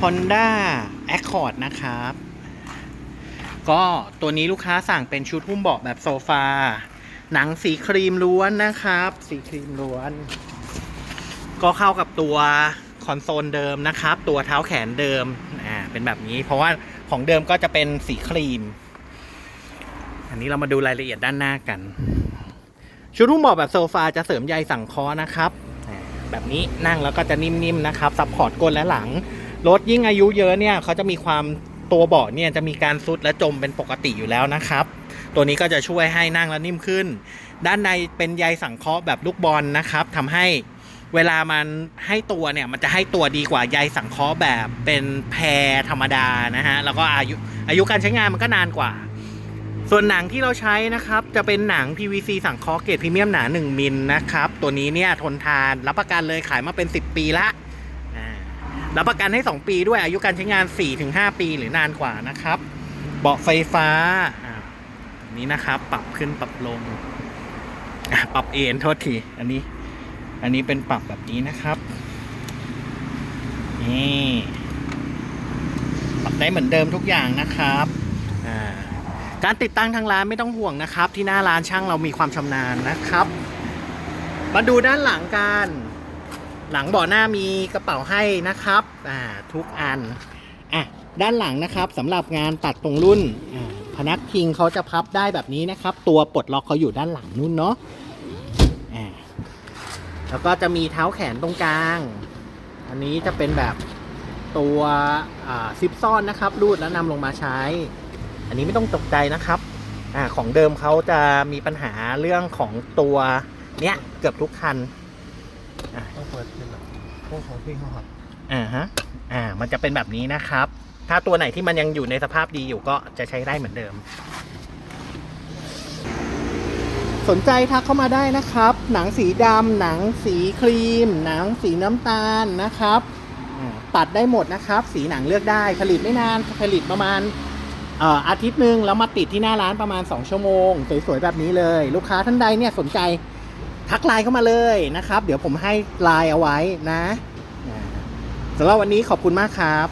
Honda Accord นะครับ ก็ตัวนี้ลูกค้าสั่งเป็นชุดหุ้มเบาะแบบโซฟา หนังสีครีมล้วนนะครับ สีครีมล้วน ก็เข้ากับตัวคอนโซลเดิมนะครับ ตัวเท้าแขนเดิม อ่า เป็นแบบนี้ เพราะว่าของเดิมก็จะเป็นสีครีม อันนี้เรามาดูรายละเอียดด้านหน้ากัน ชุดหุ้มเบาะแบบโซฟาจะเสริมใยสังเคราะห์นะครับ แบบนี้นั่งแล้วก็จะนิ่มๆนะครับ ซัพพอร์ตก้นและหลัง รถยิ่งอายุเยอะเนี่ยเขาจะมีความตัวเบาะเนี่ยจะมีการซุดและจมเป็นปกติอยู่แล้วนะครับ ตัวนี้ก็จะช่วยให้นั่งแล้วนิ่มขึ้น ด้านในเป็นใยสังเคราะห์แบบลูกบอลนะครับทำให้เวลามันให้ตัวเนี่ยมันจะให้ตัวดีกว่าใยสังเคราะห์แบบเป็นแพรธรรมดานะฮะแล้วก็อายุอายุการใช้งานมันก็นานกว่า ส่วนหนังที่เราใช้นะครับ จะเป็นหนัง PVC สังเคราะห์เกรดพรีเมียมหนา 1 มิลนะครับ ตัวนี้เนี่ยทนทานรับประกันเลยขายมาเป็น 10 ปีละ รับประกันให้ 2 ปีด้วยอายุการใช้งาน 4-5 ปีหรือนานกว่านะครับ เบาะไฟฟ้าอันนี้นะครับ ปรับขึ้นปรับลง ปรับเอ็นโทษที อันนี้ อันนี้เป็นปรับแบบนี้นะครับ นี่ ปรับได้เหมือนเดิมทุกอย่างนะครับการติดตั้งทางร้านไม่ต้องห่วงนะครับ ที่หน้าร้านช่างเรามีความชำนาญนะครับ มาดูด้านหลังกัน หลังเบาะหน้ามีกระเป๋าให้นะครับอ่าทุกอันอะด้านหลังนะครับสำหรับงานตัดตรงรุ่นพนักพิงเขาจะพับได้แบบนี้นะครับ ตัวปลดล็อกเขาอยู่ด้านหลังนู่นเนาะอ่าแล้วก็จะมีเท้าแขนตรงกลาง อันนี้จะเป็นแบบตัวอ่าซิปซ่อนนะครับ รูดแล้วนำลงมาใช้ อันนี้ไม่ต้องตกใจนะครับอ่าของเดิมเขาจะมีปัญหาเรื่องของตัวเนี้ยเกือบทุกคัน ปิดเป็นแบบพวกของพี่เขาครับอ่าฮะ อ่า มันจะเป็นแบบนี้นะครับ ถ้าตัวไหนที่มันยังอยู่ในสภาพดีอยู่ก็จะใช้ได้เหมือนเดิม สนใจทักเข้ามาได้นะครับ หนังสีดำหนังสีครีม หนังสีน้ำตาลนะครับอ่าตัดได้หมดนะครับ สีหนังเลือกได้ ผลิตไม่นาน ผลิตประมาณเอ่ออาทิตย์หนึ่งแล้วมาติดที่หน้าร้านประมาณ 2 ชั่วโมง สวยๆแบบนี้เลย ลูกค้าท่านใดเนี่ยสนใจ ทักไลน์เข้ามาเลยนะครับ เดี๋ยวผมให้ไลน์เอาไว้นะสำหรับวันนี้ขอบคุณมากครับ